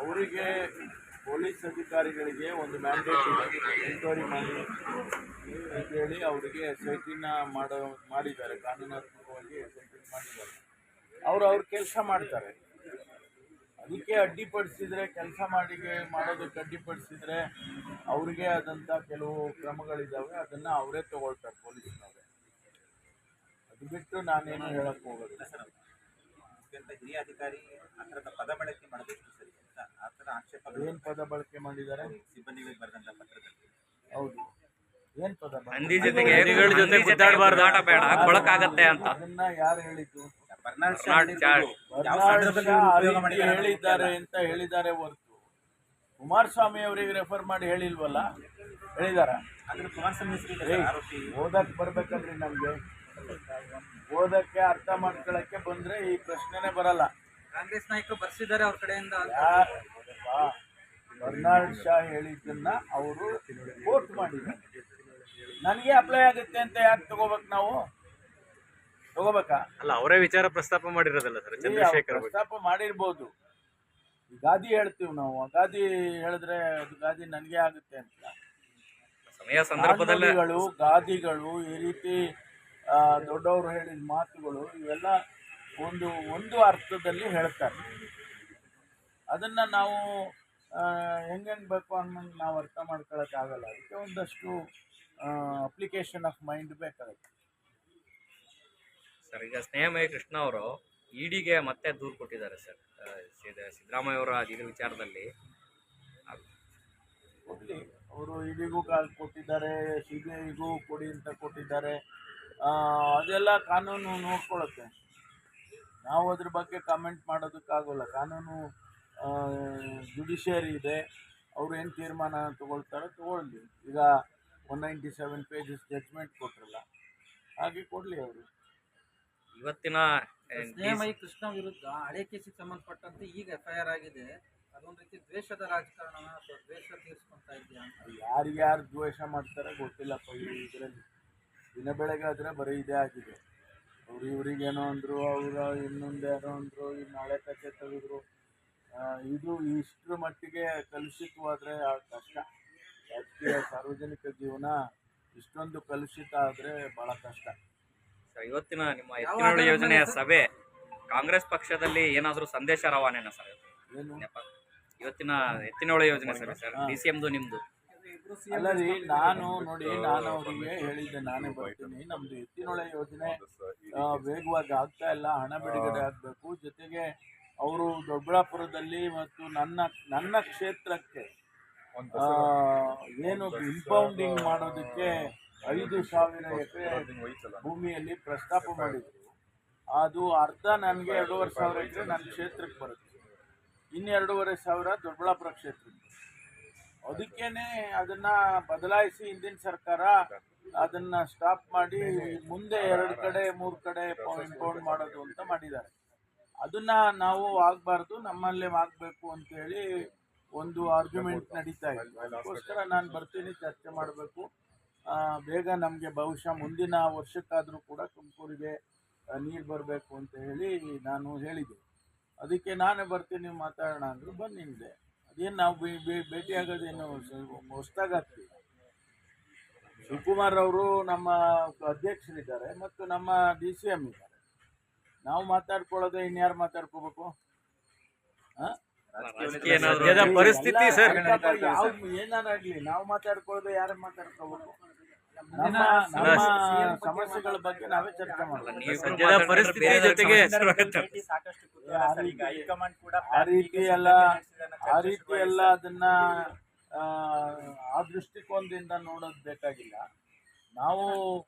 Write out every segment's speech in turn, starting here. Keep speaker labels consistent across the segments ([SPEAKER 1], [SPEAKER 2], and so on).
[SPEAKER 1] ಅವರಿಗೆ ಪೊಲೀಸ್ ಅಧಿಕಾರಿಗಳಿಗೆ ಒಂದು ಮ್ಯಾಂಡೇಟ್ ಇದೆ. ಎಂಕ್ವೈರಿ ಮಾಡಿ ಅಂತೇಳಿ ಅವರಿಗೆ ಎಸ್ ಐ ಟಿನ ಮಾಡೋ, ಮಾಡಿದ್ದಾರೆ. ಕಾನೂನಾತ್ಮಕವಾಗಿ ಎಸ್ ಐ ಟಿ ಮಾಡಿದ್ದಾರೆ. ಅವರು ಅವ್ರ ಕೆಲಸ ಮಾಡ್ತಾರೆ. ಅದಕ್ಕೆ ಅಡ್ಡಿಪಡಿಸಿದ್ರೆ ಕೆಲಸ ಮಾಡಿಗೆ ಮಾಡೋದಕ್ಕೆ ಅಡ್ಡಿಪಡಿಸಿದ್ರೆ ಅವ್ರಿಗೆ ಆದಂಥ ಕೆಲವು ಕ್ರಮಗಳಿದ್ದಾವೆ ಅದನ್ನು ಅವರೇ ತಗೊಳ್ತಾರೆ ಪೊಲೀಸ್ನವರೇ. ಬಿಟ್ಟು ನಾನೇನು ಹೇಳಕ್ ಹೋಗೋದಿಲ್ಲ.
[SPEAKER 2] ಅತ್ಯಂತ ಹಿರಿಯ ಅಧಿಕಾರಿ ಆ ಥರದ ಪದ ಬಳಕೆ ಮಾಡೋದಷ್ಟು ಸರಿ ಅಂತ ಆ ಥರ ಆಕ್ಷೇಪಗಳು
[SPEAKER 1] ಏನು ಪದ ಬಳಕೆ ಮಾಡಿದ್ದಾರೆ?
[SPEAKER 2] ಸಿಬ್ಬಂದಿಗಳಿಗೆ ಬರೆದಂಥ ಪತ್ರದಲ್ಲಿ.
[SPEAKER 1] ಹೌದು. ಏನು ಪದ
[SPEAKER 3] ಮಂದಿ ಜೊತೆಗೆ ಮಂದಿಗಳ ಜೊತೆ ಗುದ್ದಾಡಬಾರ್ದು ಆಟ ಬೇಡ ಕೊಳಕಾಗತ್ತೆ ಅಂತ.
[SPEAKER 1] ಅದನ್ನ ಯಾರು ಹೇಳಿದ್ದು? ಹೇಳಿದ್ದಾರೆ ಅಂತ ಹೇಳಿದ್ದಾರೆ ಹೊರತು. ಕುಮಾರಸ್ವಾಮಿ ಅವರಿಗೆ ರೆಫರ್ ಮಾಡಿ ಹೇಳಿಲ್ವಲ್ಲ? ಹೇಳಿದಾರ?
[SPEAKER 2] ಅಂದ್ರೆ ಕುಮಾರಸ್ವಾಮಿ
[SPEAKER 1] ಬರ್ಬೇಕಂದ್ರೆ ನಮ್ಗೆ ಓದಕ್ಕೆ ಅರ್ಥ ಮಾಡ್ಕೊಳಕ್ಕೆ ಬಂದ್ರೆ ಈ ಪ್ರಶ್ನೆನೇ ಬರಲ್ಲ.
[SPEAKER 4] ಕಾಂಗ್ರೆಸ್ ನಾಯಕ ಬರ್ಸಿದ್ದಾರೆ ಅವ್ರ ಕಡೆಯಿಂದ
[SPEAKER 1] ಬರ್ನಾಡ್ ಶಾ ಹೇಳಿದ್ದನ್ನ ಅವರು ಕೋರ್ಟ್ ಮಾಡಿದ್ದಾರೆ ನನಗೆ ಅಪ್ಲೈ ಆಗುತ್ತೆ ಅಂತ ಯಾಕೆ ತಗೋಬೇಕು ನಾವು? ತಗೋಬೇಕಾ?
[SPEAKER 3] ಅಲ್ಲ ಅವರೇ ವಿಚಾರ ಪ್ರಸ್ತಾಪ ಮಾಡಿರೋದಲ್ಲ ಸರ್ ಚಂದ್ರಶೇಖರ್
[SPEAKER 1] ಪ್ರಸ್ತಾಪ ಮಾಡಿರ್ಬೋದು. ಗಾದಿ ಹೇಳ್ತೀವಿ ನಾವು. ಗಾದಿ ಹೇಳಿದ್ರೆ ಅದು ಗಾದಿ ನನಗೆ ಆಗುತ್ತೆ ಅಂತ.
[SPEAKER 3] ಸಮಯ ಸಂದರ್ಭದಲ್ಲಿ
[SPEAKER 1] ಗಾದಿಗಳು ಈ ರೀತಿ ದೊಡ್ಡವರು ಹೇಳಿದ ಮಾತುಗಳು ಇವೆಲ್ಲ ಒಂದು ಒಂದು ಅರ್ಥದಲ್ಲಿ ಹೇಳ್ತಾರೆ. ಅದನ್ನ ನಾವು ಹೆಂಗೆ ಹೆಂಗೆ ಬೇಕು ಅನ್ನೋಂಗೆ ನಾವು ಅರ್ಥ ಮಾಡ್ಕೊಳ್ಳೋಕ್ಕಾಗಲ್ಲ ಅದಕ್ಕೆ ಒಂದಷ್ಟು ಅಪ್ಲಿಕೇಶನ್ ಆಫ್ ಮೈಂಡ್ ಬೇಕಾಗುತ್ತೆ.
[SPEAKER 3] ಸರ್ ಈಗ ಸ್ನೇಹಮಯ ಕೃಷ್ಣ ಅವರು ಇಡಿಗೆ ಮತ್ತೆ ದೂರು ಕೊಟ್ಟಿದ್ದಾರೆ ಸರ್. ಸಿದ್ದರಾಮಯ್ಯ ಅವರ ಇದು ವಿಚಾರದಲ್ಲಿ.
[SPEAKER 1] ಅವರು ಇಡಿಗೂ ಕಾಲ್ ಕೊಟ್ಟಿದ್ದಾರೆ ಸಿ ಬಿ ಐಗೂ ಕೊಡಿ ಅಂತ ಕೊಟ್ಟಿದ್ದಾರೆ. ಅದೆಲ್ಲ ಕಾನೂನು ನೋಡ್ಕೊಳ್ಳುತ್ತೆ ನಾವು ಅದ್ರ ಬಗ್ಗೆ ಕಮೆಂಟ್ ಮಾಡೋದಕ್ಕಾಗೋಲ್ಲ. ಕಾನೂನು ಜುಡಿಷಿಯರಿ ಇದೆ. ಅವ್ರು ಏನು ತೀರ್ಮಾನ ತಗೊಳ್ತಾರೋ ತಗೊಳ್ಳಿ ಈಗ one ninety seven pages judgement ಕೊಟ್ರಲ್ಲ ಹಾಗೆ ಕೊಡಲಿ ಅವರು.
[SPEAKER 3] ಇವತ್ತಿನ
[SPEAKER 4] ಸ್ನೇಹಮಯಿ ಕೃಷ್ಣ ವಿರುದ್ಧ ಹಳೆ ಕೇಸಿಗೆ ಸಂಬಂಧಪಟ್ಟಂತೆ ಈಗ ಎಫ್ ಐ ಆರ್ ಆಗಿದೆ. ಅದೊಂದು ರೀತಿ ದ್ವೇಷದ ರಾಜಕಾರಣ ಅಥವಾ ದ್ವೇಷ ತೀರಿಸ್ಕೊಂತ ಇದೆಯಾ ಯಾರು
[SPEAKER 1] ಯಾರು ದ್ವೇಷ ಮಾಡ್ತಾರೆ ಗೊತ್ತಿಲ್ಲಪ್ಪ ಈ ಇದರಲ್ಲಿ. ದಿನ ಬೆಳಗ್ಗೆ ಆದರೆ ಬರೀ ಇದೇ ಆಗಿದೆ. ಅವ್ರು ಇವ್ರಿಗೇನೋ ಅಂದರು ಅವರ ಇನ್ನೊಂದು ಏನೋ ಅಂದರು ಈ ನಾಳೆ ಕಥೆ ತೆಗೆದ್ರು. ಇದು ಇಷ್ಟರ ಮಟ್ಟಿಗೆ ಕಲುಷಿತವಾದರೆ ಕಷ್ಟ. ರಾಜಕೀಯ ಸಾರ್ವಜನಿಕ ಜೀವನ ಇಷ್ಟೊಂದು ಕಲುಷಿತ ಆದರೆ ಭಾಳ ಕಷ್ಟ.
[SPEAKER 3] ಸರ್, ಇವತ್ತಿನ ನಿಮ್ಮ ಎತ್ತಿನಹೊಳೆ ಯೋಜನೆಯ ಸಭೆ ಕಾಂಗ್ರೆಸ್ ಪಕ್ಷದಲ್ಲಿ ಏನಾದರೂ ಸಂದೇಶ ರವಾನೆನಾ ಸರ್?
[SPEAKER 1] ಏನು?
[SPEAKER 3] ಇವತ್ತಿನ ಎತ್ತಿನಹೊಳೆ ಯೋಜನೆ ಸರ್ ಸರ್ ಡಿ ಸಿ ಎಮ್ದು ನಿಮ್ದು.
[SPEAKER 1] ಅಲ್ಲ ರೀ, ನಾನು ನೋಡಿ, ನಾನು ಅವರಿಗೆ ಹೇಳಿದ್ದೆ, ನಾನೇ ಬರ್ತೀನಿ. ನಮ್ದು ಎತ್ತಿನೊಳೆ ಯೋಜನೆ ವೇಗವಾಗಿ ಆಗ್ತಾ ಇಲ್ಲ, ಹಣ ಬಿಡುಗಡೆ ಆಗಬೇಕು. ಜೊತೆಗೆ ಅವರು ದೊಡ್ಡಬಳ್ಳಾಪುರದಲ್ಲಿ ಮತ್ತು ನನ್ನ ನನ್ನ ಕ್ಷೇತ್ರಕ್ಕೆ ಏನು ಇಂಪೌಂಡಿಂಗ್ ಮಾಡೋದಕ್ಕೆ ಐದು ಸಾವಿರ ಎಕರೆ ಭೂಮಿಯಲ್ಲಿ ಪ್ರಸ್ತಾಪ ಮಾಡಿದ್ರು. ಅದು ಅರ್ಧ ನನಗೆ ಎರಡೂವರೆ ಸಾವಿರ ಎಕರೆ ನನ್ನ ಕ್ಷೇತ್ರಕ್ಕೆ ಬರುತ್ತೆ. ಇನ್ನೆರಡೂವರೆ ಸಾವಿರ ದೊಡ್ಡಬಳ್ಳಾಪುರ ಕ್ಷೇತ್ರಕ್ಕೆ. ಅದಕ್ಕೇನೆ ಅದನ್ನ ಬದಲಾಯಿಸಿ ಹಿಂದಿನ ಸರ್ಕಾರ ಅದನ್ನ ಸ್ಟಾಪ್ ಮಾಡಿ ಮುಂದೆ ಎರಡು ಕಡೆ, ಮೂರು ಕಡೆ ಇಂಪೌಂಡ್ ಮಾಡೋದು ಅಂತ ಮಾಡಿದ್ದಾರೆ. ಅದನ್ನ ನಾವು ಆಗಬಾರ್ದು, ನಮ್ಮಲ್ಲೇ ಆಗಬೇಕು ಅಂತೇಳಿ ಒಂದು ಆರ್ಗ್ಯುಮೆಂಟ್ ನಡೀತಾ ಇದೆ. ಅದಕ್ಕೋಸ್ಕರ ನಾನು ಬರ್ತೀನಿ, ಚರ್ಚೆ ಮಾಡಬೇಕು. ಬೇಗ ನಮಗೆ ಬಹುಶಃ ಮುಂದಿನ ವರ್ಷಕ್ಕಾದರೂ ಕೂಡ ತುಮಕೂರಿಗೆ ನೀರು ಬರಬೇಕು ಅಂತ ಹೇಳಿ ನಾನು ಹೇಳಿದೆ. ಅದಕ್ಕೆ ನಾನೇ ಬರ್ತೀನಿ ಮಾತಾಡೋಣ ಅಂದರು ಬಂದಿದೆ ಅದೇನು ನಾವು ಭೇಟಿ ಆಗೋದೇನು ಹೊಸ್ದಾಗ್ತೀವಿ ಶಿವಕುಮಾರ್ ಅವರು ನಮ್ಮ ಅಧ್ಯಕ್ಷರಿದ್ದಾರೆ ಮತ್ತು ನಮ್ಮ ಡಿ ಸಿ ಎಂ ಇದ್ದಾರೆ. ನಾವು ಮಾತಾಡ್ಕೊಳ್ಳೋದು ಇನ್ಯಾರು ಮಾತಾಡ್ಕೋಬೇಕು?
[SPEAKER 3] ಪರಿಸ್ಥಿತಿ
[SPEAKER 1] ಏನಾರಾಗ್ಲಿ ನಾವು ಮಾತಾಡ್ಕೊಳ್ಳೋದು ಯಾರು ಮಾತಾಡ್ಕೋಬೇಕು? ಸಮಸ್ಯೆಗಳ ಬಗ್ಗೆ ನಾವೇ ಚರ್ಚೆ ಮಾಡೋಣ
[SPEAKER 2] ಪರಿಸ್ಥಿತಿ ಜೊತೆಗೆ
[SPEAKER 1] ಆ ರೀತಿ- ಎಲ್ಲ ಆ ರೀತಿ ಎಲ್ಲ ಅದನ್ನ ಆ, ದೃಷ್ಟಿಕೋನದಿಂದ ನೋಡೋದು ಬೇಕಾಗಿಲ್ಲ. ನಾವು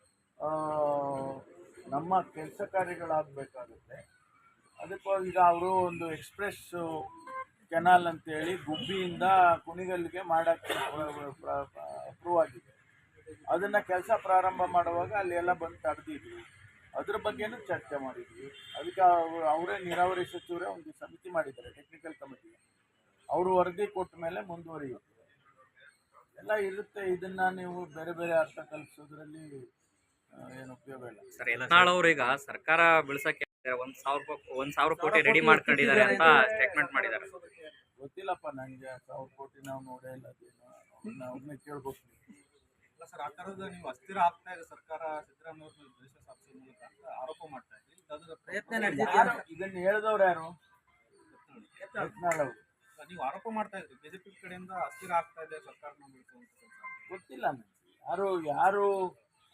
[SPEAKER 1] ನಮ್ಮ ಕೆಲಸ ಕಾರ್ಯಗಳಾಗಬೇಕಾಗುತ್ತೆ. ಅದಕ್ಕೋಗಿ ಈಗ ಅವರು ಒಂದು ಎಕ್ಸ್ಪ್ರೆಸ್ ಕೆನಾಲ್ ಅಂತೇಳಿ ಗುಬ್ಬಿಯಿಂದ ಕುಣಿಗಲ್ಗೆ ಮಾಡೋಕ್ಕೆ ಅಪ್ರೂವ್ ಆಗಿದೆ. ಅದನ್ನು ಕೆಲಸ ಪ್ರಾರಂಭ ಮಾಡುವಾಗ ಅಲ್ಲಿ ಎಲ್ಲ ಬಂದು ತಡೆದಿದ್ವಿ. ಅದ್ರ ಬಗ್ಗೆನೂ ಚರ್ಚೆ ಮಾಡಿದ್ವಿ. ಅದಕ್ಕೆ ಅವ್ರು- ಅವರೇ ನೀರಾವರಿ ಸಚಿವರೇ ಒಂದು ಸಮಿತಿ ಮಾಡಿದ್ದಾರೆ ಟೆಕ್ನಿಕಲ್ ಕಮಿಟಿ ಅವರು ವರದಿ ಕೊಟ್ಟ ಮೇಲೆ ಮುಂದುವರಿಯುತ್ತೆ. ಎಲ್ಲ ಇರುತ್ತೆ. ಇದನ್ನ ನೀವು ಬೇರೆ ಬೇರೆ ಅರ್ಥ ಕಲ್ಪಿಸೋದ್ರಲ್ಲಿ ಏನು ಉಪಯೋಗ ಇಲ್ಲ.
[SPEAKER 3] ಸರ್ ಅವ್ರೀಗ ಸರ್ಕಾರ ಬೆಳೆಸಕ್ಕೆ ಒಂದ್ ಸಾವಿರ ರೂಪಾಯಿ ಒಂದ್ ಸಾವಿರ ಕೋಟಿ ರೆಡಿ ಮಾಡ್ಕೊಂಡಿದ್ದಾರೆ ಅಂತ ಸ್ಟೇಟ್ಮೆಂಟ್ ಮಾಡಿದ್ದಾರೆ.
[SPEAKER 1] ಗೊತ್ತಿಲ್ಲಪ್ಪ ನನಗೆ ಸಾವಿರ ಕೋಟಿ ನಾವು ನೋಡೇ ಇಲ್ಲ ಅದೇನು. ಅವ್ರನ್ನೇ ಕೇಳ್ಬೇಕು.
[SPEAKER 5] ಅಲ್ಲ ಸರ್ ಆ ಥರದ ನೀವು ಅಸ್ಥಿರ ಆಗ್ತಾ ಇದೆ ಸರ್ಕಾರ ಸಿದ್ದರಾಮಯ್ಯ ಅವ್ರ ದ್ವೇಷ ಸಾಧಿಸೋ ಮೂಲಕ ಅಂತ ಆರೋಪ ಮಾಡ್ತಾ ಇದ್ರಿ. ಅದರ
[SPEAKER 4] ಪ್ರಯತ್ನ ನಡೆದಿದೆ.
[SPEAKER 1] ಯಾರು ಇದನ್ನ ಹೇಳಿದವ್ರು ಯಾರು? ಯತ್ನಾಳ್ ಅವ್ರು.
[SPEAKER 5] ನೀವು ಆರೋಪ ಮಾಡ್ತಾ ಇದ್ರಿ. ಬಿಜೆಪಿ ಕಡೆಯಿಂದ ಅಸ್ಥಿರ ಆಗ್ತಾ ಇದೆ ಸರ್ಕಾರ
[SPEAKER 1] ಗೊತ್ತಿಲ್ಲ ಯಾರು ಯಾರು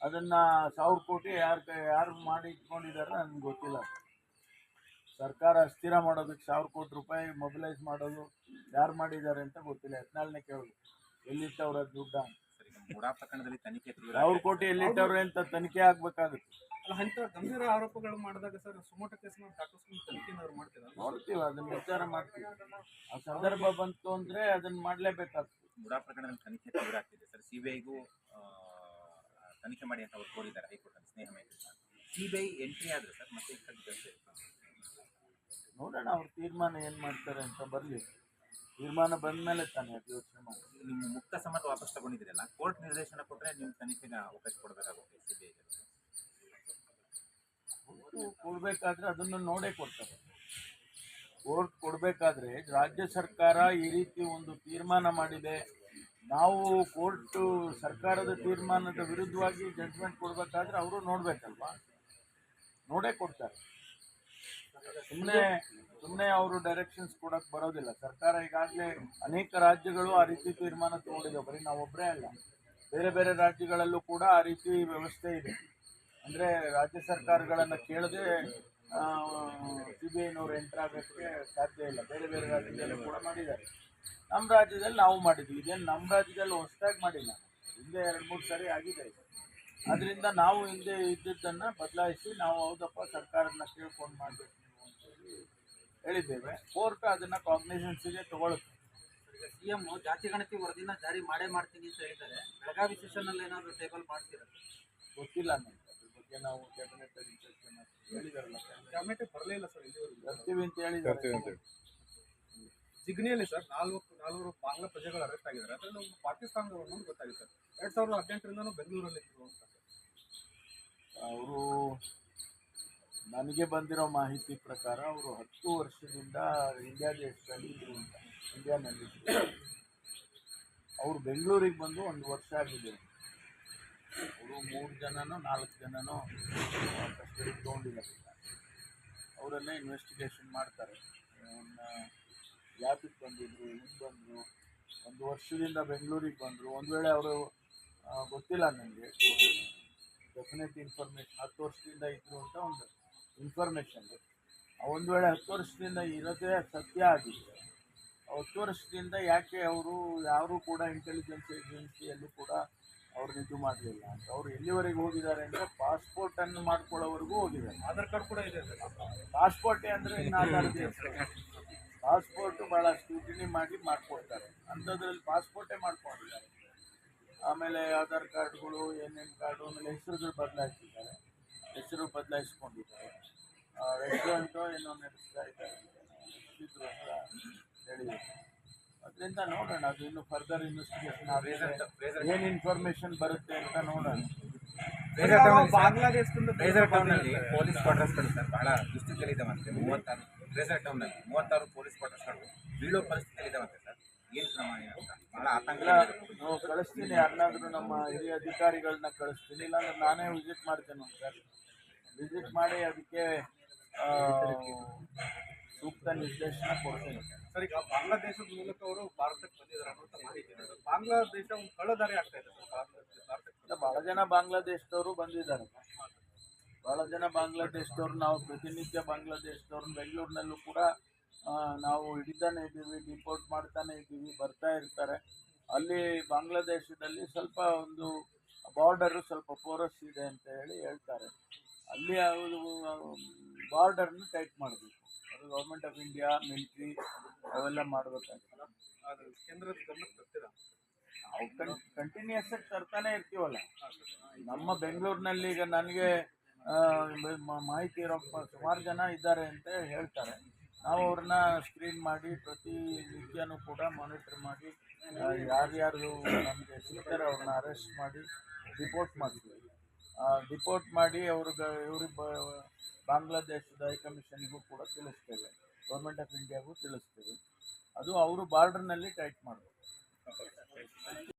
[SPEAKER 1] ಅದನ್ನ ಸಾವಿರ ಕೋಟಿ ಯಾರು ಯಾರು ಮಾಡಿ ಇಟ್ಕೊಂಡಿದ್ದಾರೆ ನನ್ಗೆ ಗೊತ್ತಿಲ್ಲ. ಸರ್ಕಾರ ಅಸ್ಥಿರ ಮಾಡೋದಕ್ಕೆ ಸಾವಿರ ಕೋಟಿ ರೂಪಾಯಿ ಮೊಬಿಲೈಸ್ ಮಾಡೋದು ಯಾರು ಮಾಡಿದ್ದಾರೆ ಅಂತ ಗೊತ್ತಿಲ್ಲ. ಹದಿನಾಲ್ನೇ ಕೇಳೋದು. ಎಲ್ಲಿತ್ತವ್ರ ದುಡ್ಡ ಅಂತ.
[SPEAKER 2] ಮೂಡಾ ಪ್ರಕರಣದಲ್ಲಿ ತನಿಖೆ
[SPEAKER 1] ಅವ್ರ ಕೋಟಿ ಎಲ್ಲಿಟ್ಟವ್ರೆ ಅಂತ ತನಿಖೆ ಆಗ್ಬೇಕಾಗುತ್ತೆ.
[SPEAKER 5] ಅಲ್ಲ ಇಂಥ ಗಂಭೀರ ಆರೋಪಗಳು ಮಾಡಿದಾಗ ಸರ್ ಸುಮೋಟ ಕೇಸ್ನ ಸಾಕಷ್ಟು ತನಿಖೆನವ್ರು ಮಾಡ್ತೀರಾ
[SPEAKER 1] ನೋಡ್ತೀವಿ ಅದನ್ನ ವಿಚಾರ ಮಾಡ್ತೀವಿ. ಆ ಸಂದರ್ಭ ಬಂತು ಅಂದ್ರೆ ಅದನ್ನ ಮಾಡ್ಲೇಬೇಕಾಗ್ತದೆ.
[SPEAKER 2] ಮೂಡಾ ಪ್ರಕರಣದಲ್ಲಿ ತನಿಖೆ ತೀವ್ರ ಆಗ್ತಿದೆ ಸರ್ ಸಿಬಿಐಗೂ ತನಿಖೆ ಮಾಡಿ ಅಂತ ಅವ್ರು ಕೋರಿದ್ದಾರೆ ಹೈಕೋರ್ಟ್ ಅಲ್ಲಿ ಸ್ನೇಹ ಮೈತ್ರಿ ಸಿಬಿಐ ಎಂಟ್ರಿ ಆದ್ರೆ ಸರ್ ಮತ್ತೆ
[SPEAKER 1] ನೋಡೋಣ ಅವ್ರ ತೀರ್ಮಾನ ಏನ್ ಮಾಡ್ತಾರೆ ಅಂತ ಬರ್ಲಿ. ತೀರ್ಮಾನ ಬಂದ್ಮೇಲೆ ತಾನೇ ಅದು ಯೋಚನೆ ಮಾಡಿ
[SPEAKER 2] ನಿಮ್ಮ ಮುಕ್ತ ಸಮ್ಮತ ವಾಪಸ್ ತಗೊಂಡಿದ್ದೀರಲ್ಲ ಕೋರ್ಟ್ ನಿರ್ದೇಶನ ಕೊಟ್ಟರೆ ನಿಮ್ಮ ತನಿಖೆಗೆ ಅವಕಾಶ ಕೊಡಬೇಕಾಗುತ್ತೆ ಸಿಬಿಐ
[SPEAKER 1] ಕೊಡ್ಬೇಕಾದ್ರೆ ಅದನ್ನು ನೋಡೇ ಕೊಡ್ತಾರೆ. ಕೋರ್ಟ್ ಕೊಡಬೇಕಾದ್ರೆ ರಾಜ್ಯ ಸರ್ಕಾರ ಈ ರೀತಿ ಒಂದು ತೀರ್ಮಾನ ಮಾಡಿದೆ. ನಾವು ಕೋರ್ಟು ಸರ್ಕಾರದ ತೀರ್ಮಾನದ ವಿರುದ್ಧವಾಗಿ ಜಡ್ಜ್ಮೆಂಟ್ ಕೊಡಬೇಕಾದ್ರೆ ಅವರು ನೋಡಬೇಕಲ್ವಾ? ನೋಡೇ ಕೊಡ್ತಾರೆ. ಸುಮ್ಮನೆ ಸುಮ್ಮನೆ ಅವರು ಡೈರೆಕ್ಷನ್ಸ್ ಕೊಡಕ್ಕೆ ಬರೋದಿಲ್ಲ. ಸರ್ಕಾರ ಈಗಾಗಲೇ ಅನೇಕ ರಾಜ್ಯಗಳು ಆ ರೀತಿ ತೀರ್ಮಾನ ತಗೊಂಡಿದೆ. ಬರೀ ನಾವೊಬ್ಬರೇ ಅಲ್ಲ. ಬೇರೆ ಬೇರೆ ರಾಜ್ಯಗಳಲ್ಲೂ ಕೂಡ ಆ ರೀತಿ ವ್ಯವಸ್ಥೆ ಇದೆ. ಅಂದರೆ ರಾಜ್ಯ ಸರ್ಕಾರಗಳನ್ನು ಕೇಳದೆ ಸಿ ಬಿ ಐನವರು ಎಂಟರ್ ಆಗೋಕ್ಕೆ ಸಾಧ್ಯ ಇಲ್ಲ. ಬೇರೆ ಬೇರೆ ರಾಜ್ಯದಲ್ಲೂ ಕೂಡ ಮಾಡಿದ್ದಾರೆ. ನಮ್ಮ ರಾಜ್ಯದಲ್ಲಿ ನಾವು ಮಾಡಿದ್ವಿ. ಇದೇನು ನಮ್ಮ ರಾಜ್ಯದಲ್ಲಿ ಹೊಸದಾಗಿ ಮಾಡಿಲ್ಲ. ಹಿಂದೆ ಎರಡು ಮೂರು ಸಾರಿ ಆಗಿದೆ ಅದರಿಂದ ನಾವು ಹಿಂದೆ ಇದ್ದಿದ್ದನ್ನು ಬದಲಾಯಿಸಿ ನಾವು ಹೌದಪ್ಪ ಸರ್ಕಾರನ ಕೇಳ್ಕೊಂಡು ಮಾಡಬೇಕು ಅಂತೇಳಿ ಹೇಳಿದ್ದೇವೆ. ಕೋರ್ಟ್ ಅದನ್ನು ಕಾಗ್ನಿಸೆನ್ಸಿಗೆ ತಗೊಳ್ಳುತ್ತೆ
[SPEAKER 4] ಸಿ ಸಿಎಂ ಜಾತಿ ಗಣತಿ ವರದಿನ ಜಾರಿ ಮಾಡೇ ಮಾಡ್ತೀನಿ ಅಂತ ಹೇಳಿದ್ದಾರೆ. ಬೆಳಗಾವಿ ಸೆಷನ್ನಲ್ಲಿ ಏನಾದರೂ ಏನಾದ್ರು ಟೇಬಲ್ ಮಾಡ್ತೀರಾ?
[SPEAKER 1] ಗೊತ್ತಿಲ್ಲ ನನಗೆ ಅದ್ರ ಬಗ್ಗೆ ನಾವು ಕ್ಯಾಬಿನೆಟ್ ಅಲ್ಲಿ ಚರ್ಚೆ ಮಾಡ್ತೀವಿ. ಹೇಳಿದಾರಲ್ಲ
[SPEAKER 5] ಕ್ಯಾಬಿನೆಟ್ ಬರಲೇ ಇಲ್ಲ ಸರ್ ಇಲ್ಲಿವರೆಗೂ.
[SPEAKER 1] ಬರ್ತೀವಿ ಅಂತ ಹೇಳಿದ್ದಾರೆ
[SPEAKER 5] ಸಿಗ್ನಿಯಲ್ಲಿ ಸರ್ ನಾಲ್ವತ್ತು ನಾಲ್ವರು ಬಾಂಗ್ಲಾ ಪ್ರಜೆಗಳು ಅರೆಸ್ಟ್ ಆಗಿದ್ದಾರೆ. ಅದರಲ್ಲಿ ಒಂದು ಪಾಕಿಸ್ತಾನದವರು ಅನ್ನೋದು ಗೊತ್ತಾಗಿದೆ ಸರ್ ಎರಡು ಸಾವಿರದ ಹದಿನೆಂಟರಿಂದನೂ ಬೆಂಗಳೂರಲ್ಲಿ ಇದ್ರು ಅಂತ
[SPEAKER 1] ಅವರು ನನಗೆ ಬಂದಿರೋ ಮಾಹಿತಿ ಪ್ರಕಾರ ಅವರು ಹತ್ತು ವರ್ಷದಿಂದ ಇಂಡಿಯಾ ದೇಶದಲ್ಲಿ ಇದ್ರು ಅಂತ ಇಂಡಿಯಾನಲ್ಲಿ ಅವರು ಬೆಂಗಳೂರಿಗೆ ಬಂದು ಒಂದು ವರ್ಷ ಆಗಿದೆ. ಅವರು ಮೂರು ಜನನೋ, ನಾಲ್ಕು ಜನನೋ ಕಸ್ಟಡಿ ತೊಗೊಂಡಿದ್ದಾರೆ ಅವರನ್ನೇ ಇನ್ವೆಸ್ಟಿಗೇಷನ್ ಮಾಡ್ತಾರೆ. ಅವನ್ನ ಯಾತಕ್ಕೆ ಬಂದಿದ್ರು, ಹಿಂಗೆ ಬಂದರು? ಒಂದು ವರ್ಷದಿಂದ ಬೆಂಗಳೂರಿಗೆ ಬಂದರು. ಒಂದು ವೇಳೆ ಅವರು ಗೊತ್ತಿಲ್ಲ ನನಗೆ. ಡೆಫಿನೆಟ್ ಇನ್ಫಾರ್ಮೇಷನ್ ಹತ್ತು ವರ್ಷದಿಂದ ಇದ್ರು ಅಂತ ಒಂದು ಇನ್ಫಾರ್ಮೇಷನ್ ಒಂದು ವೇಳೆ ಹತ್ತು ವರ್ಷದಿಂದ ಇರೋದೇ ಸತ್ಯ ಆಗಿದೆ ಹತ್ತು ವರ್ಷದಿಂದ ಯಾಕೆ ಅವರು ಯಾರು ಕೂಡ ಇಂಟೆಲಿಜೆನ್ಸ್ ಏಜೆನ್ಸಿಯಲ್ಲೂ ಕೂಡ ಅವ್ರನ್ನ ಇದು ಮಾಡಲಿಲ್ಲ ಅಂತ. ಅವ್ರು ಎಲ್ಲಿವರೆಗೆ ಹೋಗಿದ್ದಾರೆ ಅಂದರೆ ಪಾಸ್ಪೋರ್ಟನ್ನು ಮಾಡ್ಕೊಳ್ಳೋವರೆಗೂ ಹೋಗಿದ್ದಾರೆ.
[SPEAKER 5] ಆಧಾರ್ ಕಾರ್ಡ್ ಕೂಡ ಇದೆ
[SPEAKER 1] ಪಾಸ್ಪೋರ್ಟ್ ಅಂದ್ರೆ ಇನ್ನು ಪಾಸ್ಪೋರ್ಟು ಭಾಳ ಸ್ಕ್ರೂಟಿನಿ ಮಾಡಿ ಮಾಡ್ಕೊಳ್ತಾರೆ. ಅಂಥದ್ರಲ್ಲಿ ಪಾಸ್ಪೋರ್ಟೇ ಮಾಡ್ಕೊಂಡಿದ್ದಾರೆ. ಆಮೇಲೆ ಆಧಾರ್ ಕಾರ್ಡ್ಗಳು ಏನೇನು ಕಾರ್ಡು ಆಮೇಲೆ ಹೆಸರುಗಳು ಬದಲಾಯಿಸಿದ್ದಾರೆ ಹೆಸರು ಬದಲಾಯಿಸ್ಕೊಂಡಿದ್ದಾರೆ. ರೆಸ್ಟೋರೆಂಟು ಏನೋ ನಡೆಸ್ತಾ ಇದ್ದಾರೆ ಇದ್ರು ಅಂತ ಹೇಳಿದ್ದಾರೆ ಅದರಿಂದ ನೋಡೋಣ ಅದು ಇನ್ನು ಫರ್ದರ್ ಇನ್ವೆಸ್ಟಿಗೇಷನ್ ಏನು ಇನ್ಫಾರ್ಮೇಷನ್ ಬರುತ್ತೆ ಅಂತ ನೋಡೋಣ.
[SPEAKER 2] ಫ್ರೇಸರ್ ಟೌನ್ನಲ್ಲಿ ಪೊಲೀಸ್ ಕ್ವಾರ್ಟರ್ಸ್ಗಳು ಸರ್ ಬಹಳ ದುಸ್ಥಿತಿಯಲ್ಲಿದ್ದಾವಂತೆ ಮೂವತ್ತಾರು ಬೇಸರ್ ಟೌನಲ್ಲಿ ಮೂವತ್ತಾರು ಪೊಲೀಸ್ ಕ್ವಾರ್ಟರ್ಸ್ಗಳು ಬೀಳೋ ಪರಿಸ್ಥಿತಿಯಲ್ಲಿದ್ದಾವಂತೆ ಸರ್. ಏನು ಕ್ರಮ ಬಹಳ ಆತಂಕ
[SPEAKER 1] ನಾವು ಕಳಿಸ್ತೀನಿ ಯಾರನ್ನಾದ್ರೂ ನಮ್ಮ ಹಿರಿಯ ಅಧಿಕಾರಿಗಳನ್ನ ಕಳಿಸ್ತೀನಿ ಇಲ್ಲಾಂದ್ರೆ ನಾನೇ ವಿಸಿಟ್ ಮಾಡ್ತೇನೆ ಸರ್ ವಿಸಿಟ್ ಮಾಡಿ ಅದಕ್ಕೆ ಸೂಕ್ತ ನಿರ್ದೇಶನ ಕೊಡ್ತೀನಿ.
[SPEAKER 5] ಸರ್ ಈಗ ಬಾಂಗ್ಲಾದೇಶದ ಮೂಲಕ ಅವರು ಭಾರತಕ್ಕೆ ಬಂದಿದ್ದಾರೆ ಅನ್ನೋಂಥ ಮಾಹಿತಿ ಬಾಂಗ್ಲಾದೇಶ ಒಂದು ಕಳ್ಳದಾರಿ ಆಗ್ತಾ ಇದೆ ಭಾರತಕ್ಕೆ
[SPEAKER 1] ಭಾಳ ಜನ ಬಾಂಗ್ಲಾದೇಶದವರು ಬಂದಿದ್ದಾರೆ. ಭಾಳ ಜನ ಬಾಂಗ್ಲಾದೇಶದವ್ರು ನಾವು ಪ್ರತಿನಿತ್ಯ ಬಾಂಗ್ಲಾದೇಶದವ್ರನ್ನ ಬೆಂಗಳೂರಿನಲ್ಲೂ ಕೂಡ ನಾವು ಹಿಡಿತಾನೆ ಇದ್ದೀವಿ ಡಿಪೋರ್ಟ್ ಮಾಡ್ತಾನೆ ಇದ್ದೀವಿ ಬರ್ತಾ ಇರ್ತಾರೆ. ಅಲ್ಲಿ ಬಾಂಗ್ಲಾದೇಶದಲ್ಲಿ ಸ್ವಲ್ಪ ಒಂದು ಬಾರ್ಡರು ಸ್ವಲ್ಪ ಪೋರಸ್ ಇದೆ ಅಂತ ಹೇಳಿ ಹೇಳ್ತಾರೆ. ಅಲ್ಲಿ ಅವರು ಬಾರ್ಡರ್ನ ಟೈಟ್ ಮಾಡಬೇಕು. ಅದು ಗೌರ್ಮೆಂಟ್ ಆಫ್ ಇಂಡಿಯಾ ಮಿಲಿಟ್ರಿ ಅವೆಲ್ಲ ಮಾಡಬೇಕಾಗ್ತದೆ.
[SPEAKER 5] ಅದು ಕೇಂದ್ರದ ಗಮನಕ್ಕೆ ತರ್ತೀರಾ?
[SPEAKER 1] ನಾವು ಕಂ ಕಂಟಿನ್ಯೂಸ್ ಆಗಿ ತರ್ತಾನೆ ಇರ್ತೀವಲ್ಲ. ನಮ್ಮ ಬೆಂಗಳೂರಿನಲ್ಲಿ ಈಗ ನನಗೆ ಮಾಹಿತಿ ಇರೋ ಸುಮಾರು ಜನ ಇದ್ದಾರೆ ಅಂತ ಹೇಳ್ತಾರೆ. ನಾವು ಅವ್ರನ್ನ ಸ್ಕ್ರೀನ್ ಮಾಡಿ ಪ್ರತಿ ನಿತ್ಯನೂ ಕೂಡ ಮಾನಿಟರ್ ಮಾಡಿ ಯಾರ್ಯಾರು ನಮಗೆ ಸಿಗ್ತಾರೆ ಅವ್ರನ್ನ ಅರೆಸ್ಟ್ ಮಾಡಿ ರಿಪೋರ್ಟ್ ಮಾಡ್ತೀವಿ. ರಿಪೋರ್ಟ್ ಮಾಡಿ ಅವ್ರಿಗೆ, ಇವ್ರಿಗೆ ಬಾಂಗ್ಲಾದೇಶದ ಹೈಕಮಿಷನ್ಗೂ ಕೂಡ ತಿಳಿಸ್ತೇವೆ. Government of ಇಂಡಿಯಾಗೂ ತಿಳಿಸ್ತೇವೆ. ಅದು ಅವರು ಬಾರ್ಡರ್ನಲ್ಲಿ ಟೈಟ್ ಮಾಡಬೇಕು.